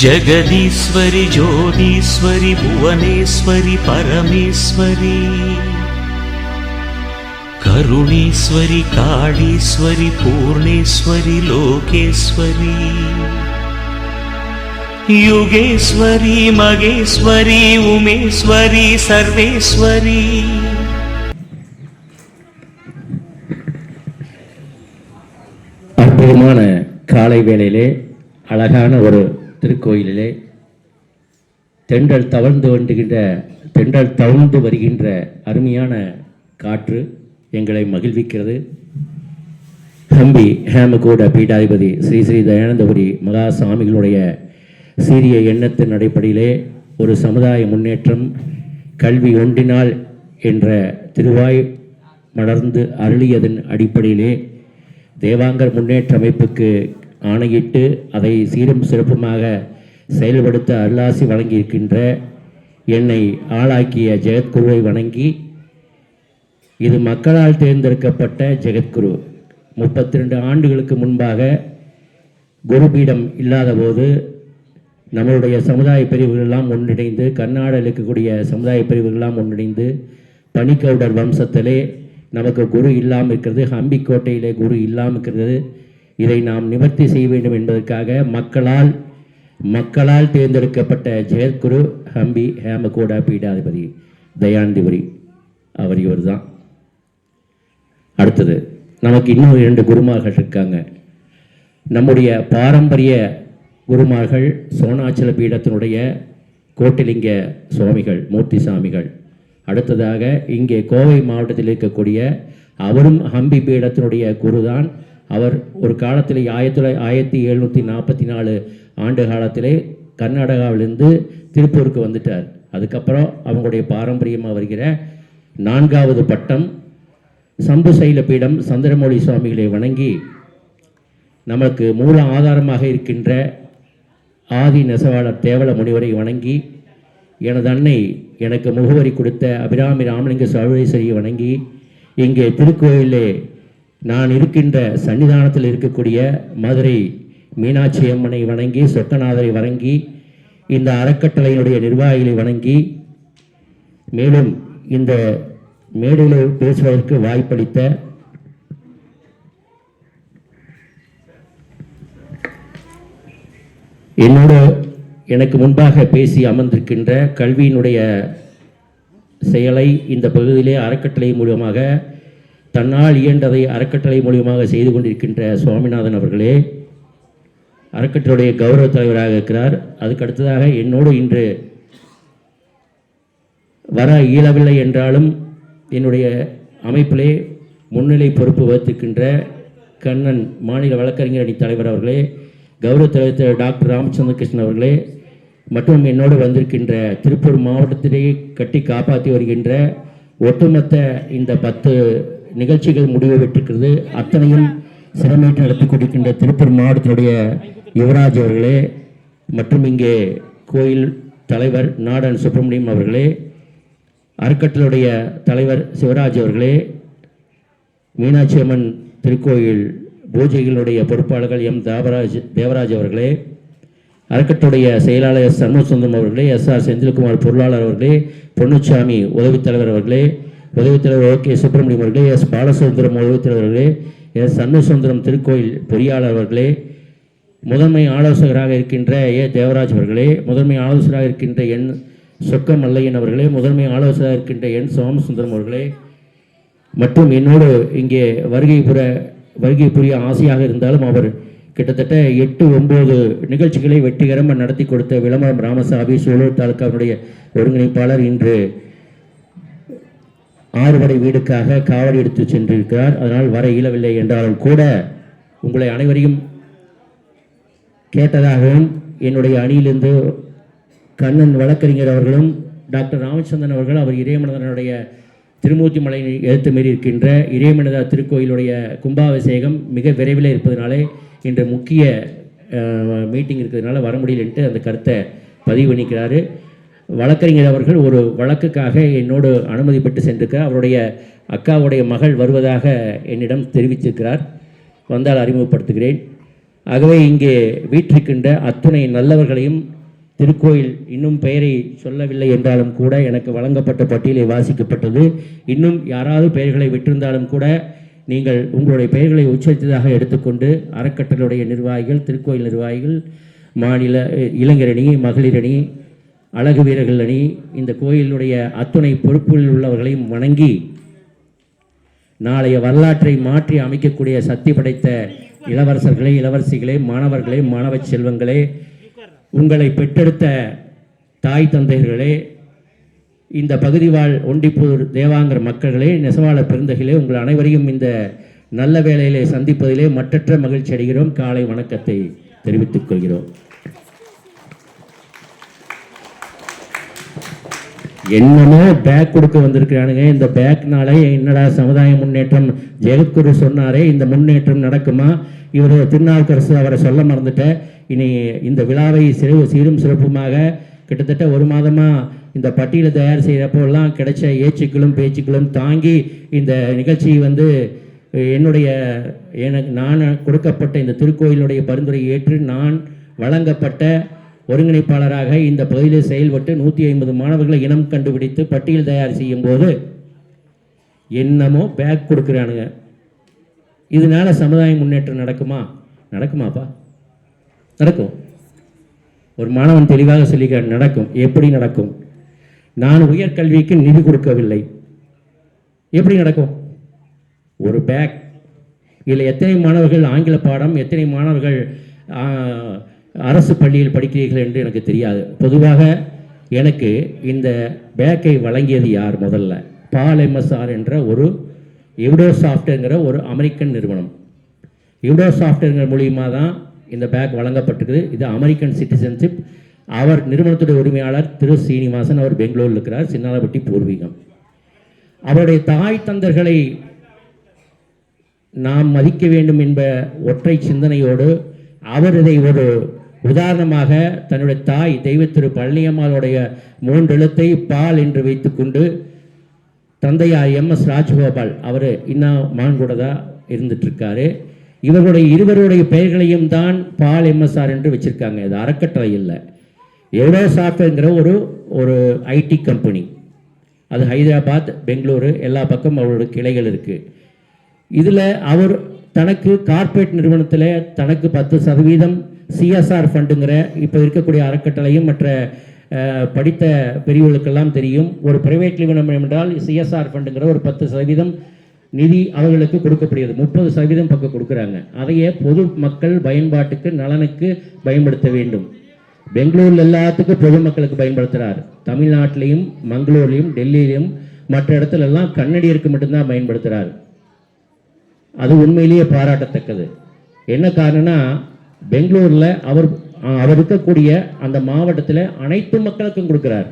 जगदीश्वरि ज्योतीश्वरि भुवनेश्वरि परमेश्वरि करुणेश्वरि काळीश्वरि पूर्णेश्वरि लोकेश्वरि युगेश्वरि मगेश्वरि उमेश्वरि सर्वेश्वरि அற்புதமான காலை வேளையிலே அழகான ஒரு திருக்கோயிலிலே தென்றல் தவழ்ந்து வந்துகின்ற தென்றல் தவழ்ந்து வருகின்ற அருமையான காற்று எங்களை மகிழ்விக்கிறது. ஹம்பி ஹேமகூட பீடாதிபதி ஸ்ரீ ஸ்ரீ தயானந்தபுரி மகா சுவாமிகளுடைய சீரிய எண்ணத்தின் அடிப்படையிலே ஒரு சமுதாய முன்னேற்றம் கல்வி ஒன்றினால் என்ற திருவாய் மலர்ந்து அருளியதன் அடிப்படையிலே தேவாங்கர் முன்னேற்ற அமைப்புக்கு ஆணையிட்டு அதை சீரும் சிறப்புமாக செயல்படுத்த அருளாசி வழங்கியிருக்கின்ற என்னை ஆளாக்கிய ஜெகத்குருவை வணங்கி இது மக்களால் தேர்ந்தெடுக்கப்பட்ட ஜெகத்குரு. முப்பத்தி ரெண்டு ஆண்டுகளுக்கு முன்பாக குருபீடம் இல்லாதபோது நம்மளுடைய சமுதாய பிரிவுகளெல்லாம் ஒன்றிணைந்து கர்நாடகில் இருக்கக்கூடிய சமுதாய பிரிவுகளெல்லாம் ஒன்றிணைந்து பனிக்கவுடர் வம்சத்திலே நமக்கு குரு இல்லாமல் இருக்கிறது ஹம்பி கோட்டையிலே குரு இல்லாமல் இருக்கிறது இதை நாம் நிவர்த்தி செய்ய வேண்டும் என்பதற்காக மக்களால் மக்களால் தேர்ந்தெடுக்கப்பட்ட ஜெயத்குரு ஹம்பி ஹேமகோடா பீடாதிபதி தயானந்திபுரி அவர் இவர்தான். அடுத்தது நமக்கு இன்னும் இரண்டு குருமார்கள் இருக்காங்க. நம்முடைய பாரம்பரிய குருமார்கள் சோனாச்சல பீடத்தினுடைய கோட்டிலிங்க சுவாமிகள் மூர்த்தி சாமிகள் அடுத்ததாக இங்கே கோவை மாவட்டத்தில் இருக்கக்கூடிய அவரும் ஹம்பி பீடத்தினுடைய குருதான் அவர் ஒரு காலத்தில் ஆயிரத்தி தொள்ளாயிரத்தி ஆயிரத்தி எழுநூற்றி நாற்பத்தி நாலு ஆண்டு காலத்திலே கர்நாடகாவிலிருந்து திருப்பூருக்கு வந்துட்டார். அதுக்கப்புறம் அவங்களுடைய பாரம்பரியமாக வருகிற நான்காவது பட்டம் சம்பு சைல பீடம் சந்திரமௌழி சுவாமிகளை வணங்கி நமக்கு மூல ஆதாரமாக இருக்கின்ற ஆதி நெசவாளர் தேவல முனிவரை வணங்கி எனது அன்னை எனக்கு முகவரி கொடுத்த அபிராமி ராமலிங்க சர்வேஸ்வரியை வணங்கி இங்கே திருக்கோயிலே நான் இருக்கின்ற சன்னிதானத்தில் இருக்கக்கூடிய மதுரை மீனாட்சி அம்மனை வணங்கி சொக்கநாதரை வணங்கி இந்த அறக்கட்டளையினுடைய நிர்வாகிகளை வணங்கி மேலும் இந்த மேடையில் பேசுவதற்கு வாய்ப்பளித்த என்னோடு எனக்கு முன்பாக பேசி அமர்ந்திருக்கின்ற கல்வியினுடைய செயலை இந்த பகுதியிலே அறக்கட்டளை மூலமாக தன்னால் இயன்றதை அறக்கட்டளை மூலியமாக செய்து கொண்டிருக்கின்ற சுவாமிநாதன் அவர்களே அறக்கட்டளையுடைய கௌரவ தலைவராக இருக்கிறார். அதுக்கு அடுத்ததாக என்னோடு இன்று வர இயலவில்லை என்றாலும் என்னுடைய அமைப்பிலே முன்னிலை பொறுப்பு வகித்திருக்கின்ற கண்ணன் மாநில வழக்கறிஞர் அணி தலைவர் அவர்களே கௌரவ தலைவர் டாக்டர் ராமச்சந்திர கிருஷ்ணன் அவர்களே மற்றும் என்னோடு வந்திருக்கின்ற திருப்பூர் மாவட்டத்திலேயே கட்டி காப்பாற்றி வருகின்ற ஒட்டுமொத்த இந்த பத்து நிகழ்ச்சிகள் முடிவு பெற்றிருக்கிறது. அத்தனையும் சிறமேற்று நடத்தி கொண்டிருக்கின்ற திருப்பூர் மாவட்டத்தினுடைய யுவராஜ் அவர்களே மற்றும் இங்கே கோயில் தலைவர் நாடன் சுப்பிரமணியம் அவர்களே அறக்கட்டளுடைய தலைவர் சிவராஜ் அவர்களே மீனாட்சி அம்மன் திருக்கோயில் பூஜைகளுடைய பொறுப்பாளர்கள் எம் தேவராஜ் தேவராஜ் அவர்களே அறக்கட்டுடைய செயலாளர் சண்முகசுந்தரம் அவர்களே எஸ் ஆர் செந்தில்குமார் பொருளாளர் அவர்களே பொன்னுச்சாமி உதவித் தலைவர் அவர்களே உதவித் தலைவர் ஓகே சுப்பிரமணியம் அவர்களே எஸ். பாலசுந்தரம் உதவித் தலைவர் அவர்களே எஸ். சண்முகசுந்தரம் திருக்கோயில் பொறியாளர் அவர்களே முதன்மை ஆலோசகராக இருக்கின்ற ஏ. தேவராஜ் அவர்களே முதன்மை ஆலோசகராக இருக்கின்ற என். சொக்க மல்லையன் அவர்களே முதன்மை ஆலோசகராக இருக்கின்ற என். சோமசுந்தரம் அவர்களே மற்றும் என்னோடு இங்கே வருகை புற வருகை புரிய ஆசையாக இருந்தாலும் அவர் கிட்டத்தட்ட எட்டு ஒம்பது நிகழ்ச்சிகளை வெற்றிகரமாக நடத்தி கொடுத்த விளம்பரம் ராமசாமி சூலூர் தாலுக்காவுடைய ஒருங்கிணைப்பாளர் இன்று ஆறுபடை வீடுக்காக காவடி எடுத்து சென்றிருக்கிறார். அதனால் வர இயலவில்லை என்றாலும் கூட உங்களை அனைவரையும் கேட்டதாகவும் என்னுடைய அணியிலிருந்து கண்ணன் வழக்கறிஞர் அவர்களும் டாக்டர் ராமச்சந்திரன் அவர்கள் அவர் இறைமனதனுடைய திருமூர்த்தி மலை எழுத்து மீறி இருக்கின்ற இறைமனதா திருக்கோயிலுடைய கும்பாபிஷேகம் மிக விரைவில் இருப்பதனாலே இன்று முக்கிய மீட்டிங் இருக்கிறதுனால வர முடியலன்ட்டு அந்த கருத்தை பதிவு பண்ணிக்கிறாரு. வழக்கறிஞர் அவர்கள் ஒரு வழக்குக்காக என்னோடு அனுமதி பெற்று சென்றிருக்க அவருடைய அக்காவுடைய மகள் வருவதாக என்னிடம் தெரிவித்திருக்கிறார். வந்தால் அறிமுகப்படுத்துகிறேன். ஆகவே இங்கே வீற்றிருக்கின்ற அத்துணை நல்லவர்களையும் திருக்கோயில் இன்னும் பெயரை சொல்லவில்லை என்றாலும் கூட எனக்கு வழங்கப்பட்ட பட்டியலை வாசிக்கப்பட்டது. இன்னும் யாராவது பெயர்களை விட்டிருந்தாலும் கூட நீங்கள் உங்களுடைய பெயர்களை உச்சரித்ததாக எடுத்துக்கொண்டு அறக்கட்டளுடைய நிர்வாகிகள் திருக்கோயில் நிர்வாகிகள் மாநில இளைஞரணி மகளிரணி அழகு வீரர்கள் அணி இந்த கோயிலுடைய அத்துணை பொறுப்புகளில் உள்ளவர்களையும் வணங்கி நாளைய வரலாற்றை மாற்றி அமைக்கக்கூடிய சக்தி படைத்த இளவரசர்களே இளவரசிகளே மாணவர்களே மாணவ செல்வங்களே உங்களை பெற்றெடுத்த தாய் தந்தையர்களே இந்த பகுதி வாழ் ஒண்டிப்பூர் தேவாங்கர் மக்களே நெசவாள பெருந்தகிலே உங்கள் அனைவரையும் இந்த நல்ல வேளையிலே சந்திப்பதிலே மற்றற்ற மகிழ்ச்சி அடைகிறோம். காலை வணக்கத்தை தெரிவித்துக் கொள்கிறோம். என்னென்ன பேக் கொடுக்க வந்திருக்கிறானுங்க? இந்த பேக்னால என்னடா சமுதாய முன்னேற்றம்? ஜெகத்குரு சொன்னாரே? இந்த முன்னேற்றம் நடக்குமா? இவர் திருநாவுக்கரசு அவரை சொல்ல மறந்துட்டேன். இனி இந்த விழாவை சிறு சீரும் சிறப்புமாக கிட்டத்தட்ட ஒரு மாதமாக இந்த பட்டியலை தயார் செய்கிறப்போலாம் கிடைச்ச ஏச்சுக்களும் பேச்சுக்களும் தாங்கி இந்த நிகழ்ச்சி வந்து என்னுடைய எனக்கு நான் கொடுக்கப்பட்ட இந்த திருக்கோயிலுடைய பரிந்துரை ஏற்று நான் வழங்கப்பட்ட ஒருங்கிணைப்பாளராக இந்த பகுதியில் செயல்பட்டு நூற்றி ஐம்பது மாணவர்களை இனம் கண்டுபிடித்து பட்டியல் தயார் செய்யும் போது என்னமோ பேக் கொடுக்குறானுங்க. இதனால சமுதாய முன்னேற்றம் நடக்குமா? நடக்குமாப்பா. நடக்கும். ஒரு மாணவன் தெளிவாக சொல்லிக்கிறான் நடக்கும். எப்படி நடக்கும்? நான் உயர்கல்விக்கு நிதி கொடுக்கவில்லை. எப்படி நடக்கும்? ஒரு பேக் இதில் எத்தனை மாணவர்கள் ஆங்கில பாடம் எத்தனை மாணவர்கள் அரசு பள்ளியில் படிக்கிறீர்கள் என்று எனக்கு தெரியாது. பொதுவாக எனக்கு இந்த பேக்கை வழங்கியது யார் முதல்ல? பால் எம்எஸ்ஆர் என்ற ஒரு எவ்டோ சாஃப்ட்வேருங்கிற ஒரு அமெரிக்கன் நிறுவனம். யூடோ சாஃப்ட்வேர் மூலியமாக தான் இந்த பேக் வழங்கப்பட்டிருக்குது. இது அமெரிக்கன் சிட்டிசன்ஷிப். அவர் நிறுவனத்துடைய உரிமையாளர் திரு சீனிவாசன் அவர் பெங்களூரில் இருக்கிறார். சின்னாலப்பட்டி பூர்வீகம். அவருடைய தாய் தந்தர்களை நாம் மதிக்க வேண்டும் என்ப ஒற்றை சிந்தனையோடு அவர் இதை ஒரு உதாரணமாக தன்னுடைய தாய் தெய்வ திரு பழனியம்மாளுடைய மூன்றெழுத்தை பால் என்று வைத்துக்கொண்டு தந்தையார் எம் எஸ் ராஜகோபால் அவர் இன்னும் மான்கூட தான் இருந்துட்டுருக்காரு. இவர்களுடைய இருவருடைய பெயர்களையும் தான் பால் எம்எஸ்ஆர் என்று வச்சுருக்காங்க. இது அறக்கட்டளை இல்லை. எவ்வளோ சாஃப்ட்வேர்ங்கிற ஒரு ஒரு ஐடி கம்பெனி. அது ஹைதராபாத் பெங்களூரு எல்லா பக்கம் அவரோட கிளைகள் இருக்குது இதில் அவர் தனக்கு கார்ப்பரேட் நிறுவனத்தில் தனக்கு பத்து சதவீதம் சிஎஸ்ஆர் ஃபண்டுங்கிற இப்போ இருக்கக்கூடிய அறக்கட்டளையும் மற்ற படித்த பெரியவர்களுக்கெல்லாம் தெரியும். ஒரு பிரைவேட் நிறுவனம் என்றால் சிஎஸ்ஆர் ஃபண்டுங்கிற ஒரு பத்து சதவீதம் நிதி அவர்களுக்கு கொடுக்கப்படுகிறது. முப்பது சதவீதம் பக்கம் கொடுக்குறாங்க. அதையே பொது மக்கள் பயன்பாட்டுக்கு நலனுக்கு பயன்படுத்த வேண்டும். பெங்களூரில் எல்லாத்துக்கும் பொதுமக்களுக்கு பயன்படுத்துகிறார் தமிழ்நாட்டிலையும் மங்களூர்லையும் டெல்லியிலையும் மற்ற இடத்துல எல்லாம் கண்ணடியருக்கு மட்டும்தான் பயன்படுத்துகிறார் அது உண்மையிலேயே பாராட்டத்தக்கது. என்ன காரணம்னா பெங்களூரில் அவர் அவர் இருக்கக்கூடிய அந்த மாவட்டத்தில் அனைத்து மக்களுக்கும் கொடுக்குறார்.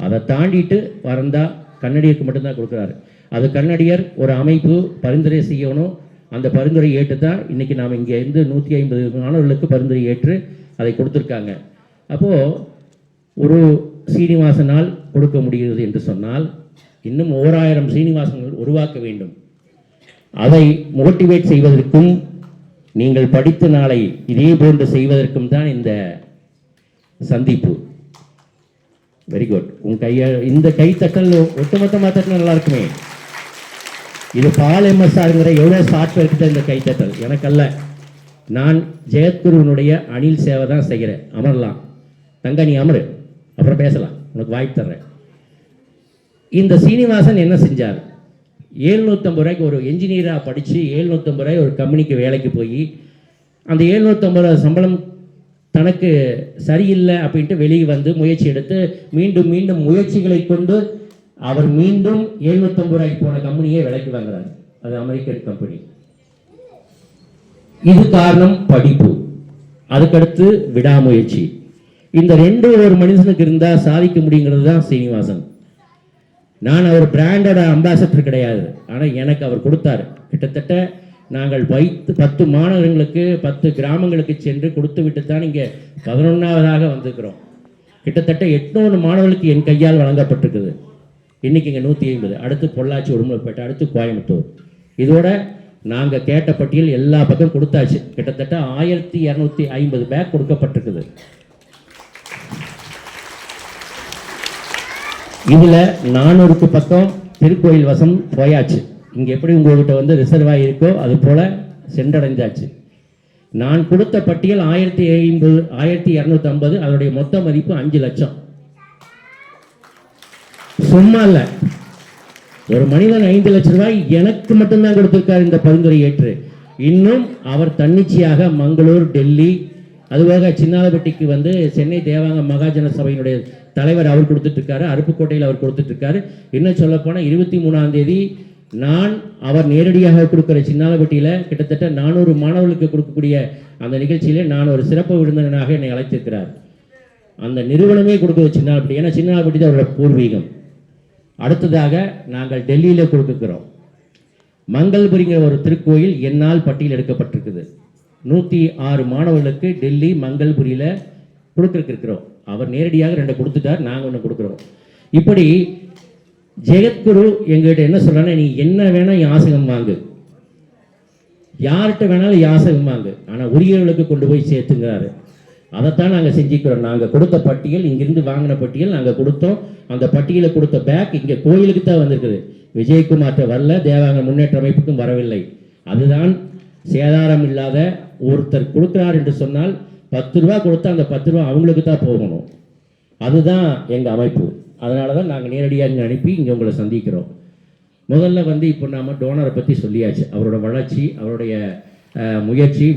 அதை தாண்டிட்டு வரந்தா கன்னடியருக்கு மட்டும்தான் கொடுக்குறாரு. அது கன்னடியர் ஒரு அமைப்பு பரிந்துரை செய்யணும். அந்த பரிந்துரை ஏற்று தான் இன்றைக்கி நாம் இங்கே இருந்து நூற்றி ஐம்பது மாணவர்களுக்கு பரிந்துரை ஏற்று அதை கொடுத்துருக்காங்க. அப்போது ஒரு சீனிவாசனால் கொடுக்க முடிகிறது என்று சொன்னால் இன்னும் ஓராயிரம் சீனிவாசன்கள் உருவாக்க வேண்டும். அதை மோட்டிவேட் செய்வதற்கும் நீங்கள் படித்த நாளை இதே போன்று செய்வதற்கும் தான் இந்த சந்திப்பு. வெரி குட் உன் கைய இந்த கைத்தட்டல் ஒட்டுமொத்தமாக தட்டினா நல்லா இருக்குமே. இது பால் எம்எஸ்ஆருங்கிற எவ்வளோ சாஃப்ட்வேருக்கு கிட்ட இந்த கைத்தட்டல் எனக்கல்ல. நான் ஜெயத்குருவனுடைய அணில் சேவை தான் செய்கிறேன். அமரலாம். தங்க நீ அமரு. அப்புறம் பேசலாம். உனக்கு வாய்ப்பு தர்றேன். இந்த சீனிவாசன் என்ன செஞ்சார்? ஏழ்நூற்றம்பது ரூபாய்க்கு ஒரு என்ஜினியராக படித்து ஏழ்நூற்றம்பது ரூபாய் ஒரு கம்பெனிக்கு வேலைக்கு போய் அந்த ஏழ்நூற்றம்பது ரூபா சம்பளம் தனக்கு சரியில்லை அப்படின்ட்டு வெளியே வந்து முயற்சி எடுத்து மீண்டும் மீண்டும் முயற்சிகளை கொண்டு அவர் மீண்டும் எழுநூத்தம்பது ரூபாய்க்கு போன கம்பெனியே விலைக்கு வாங்குறாரு. அது அமெரிக்கன் கம்பெனி இது காரணம் படிப்பு. அதுக்கடுத்து விடாமுயற்சி. இந்த ரெண்டு ஒரு மனுஷனுக்கு இருந்தால் சாதிக்க முடியுங்கிறது தான் சீனிவாசன். நான் அவர் பிராண்டோட அம்பாசடர் கிடையாது. ஆனால் எனக்கு அவர் கொடுத்தாரு. கிட்டத்தட்ட நாங்கள் வைத்து பத்து மாணவர்களுக்கு பத்து கிராமங்களுக்கு சென்று கொடுத்து விட்டு தான் இங்கே பதினொன்றாவதாக வந்திருக்கிறோம். கிட்டத்தட்ட எட்நூறு மாணவர்களுக்கு என் கையால் வழங்கப்பட்டிருக்குது. இன்றைக்கி இங்கே நூற்றி ஐம்பது. அடுத்து பொள்ளாச்சி உடுமலைப்பேட்டை அடுத்து கோயம்புத்தூர். இதோட நாங்கள் கேட்ட பட்டியல் எல்லா பக்கம் கொடுத்தாச்சு. கிட்டத்தட்ட ஆயிரத்தி இரநூத்தி ஐம்பது பேக் கொடுக்கப்பட்டிருக்குது. இதில் நானூறுக்கு பக்கம் திருக்கோயில் வசம் போயாச்சு. இங்கே எப்படி உங்கள்கிட்ட வந்து ரிசர்வ் ஆகியிருக்கோ அது போல் சென்றடைந்தாச்சு நான் கொடுத்த பட்டியல் ஆயிரத்தி ஐம்பது ஆயிரத்தி இரநூத்தி ஐம்பது அதனுடைய மொத்த மதிப்பு அஞ்சு லட்சம். சும்மா இல்லை. ஒரு மனிதன் ஐந்து லட்சம் ரூபாய் எனக்கு மட்டும்தான் கொடுத்திருக்காரு இந்த பரிந்துரை ஏற்று இன்னும் அவர் தன்னிச்சையாக மங்களூர் டெல்லி அதுபோக சின்னாலப்பட்டிக்கு வந்து சென்னை தேவாங்க மகாஜன சபையினுடைய தலைவர் அவர் கொடுத்துட்ருக்காரு. அருப்புக்கோட்டையில் அவர் கொடுத்துட்ருக்காரு. இன்னும் சொல்லப்போனால் இருபத்தி மூணாம் தேதி நான் அவர் நேரடியாக கொடுக்குற சின்னாலப்பட்டியில் கிட்டத்தட்ட நானூறு மாணவர்களுக்கு கொடுக்கக்கூடிய அந்த நிகழ்ச்சியிலே நான் ஒரு சிறப்பு விருந்தினராக என்னை அழைத்திருக்கிறார். அந்த நிறுவனமே கொடுக்குறது சின்னாலப்பட்டி. ஏன்னா சின்னாலப்பட்டி தான் அவரோட பூர்வீகம். அடுத்ததாக நாங்கள் டெல்லியில் கொடுக்குறோம். மங்கள்புரிங்கிற ஒரு திருக்கோயில் என்னால் பட்டியல் எடுக்கப்பட்டிருக்குது. நூற்றி ஆறு மாணவர்களுக்கு டெல்லி மங்கள்புரியில் கொடுத்துருக்கிறோம். அவர் நேரடியாக ரெண்டு கொடுத்துட்டார் நாங்கள் ஒன்று கொடுக்குறோம். இப்படி ஜெகத்குரு எங்ககிட்ட என்ன சொல்றான்னா நீ என்ன வேணால் யாசகம் வாங்கு. யார்கிட்ட வேணாலும் யாசகம் வாங்கு. ஆனால் உரியவர்களுக்கு கொண்டு போய் சேர்த்துங்கிறாரு. அதைத்தான் நாங்கள் செஞ்சுக்கிறோம். நாங்கள் கொடுத்த பட்டியல் இங்கிருந்து வாங்கின பட்டியல் நாங்கள் கொடுத்தோம். அந்த பட்டியலை கொடுத்த பேக் இங்கே கோயிலுக்கு தான் வந்திருக்குது. விஜயகுமார்கிட்ட வரல தேவாங்க முன்னேற்ற அமைப்புக்கும் வரவில்லை. அதுதான் சேதாரம் இல்லாத ஒருத்தர் கொடுக்குறார் என்று சொன்னால் பத்து ரூபா கொடுத்தா அந்த பத்து ரூபா அவங்களுக்கு தான் போகணும். அதுதான் எங்கள் அமைப்பு. அதனால தான் நாங்கள் நேரடியாக இங்கே அனுப்பி இங்கே உங்களை சந்திக்கிறோம். முதல்ல வந்து இப்போ நாம் டோனரை பற்றி சொல்லியாச்சு. அவரோட வளர்ச்சி அவருடைய முயற்சி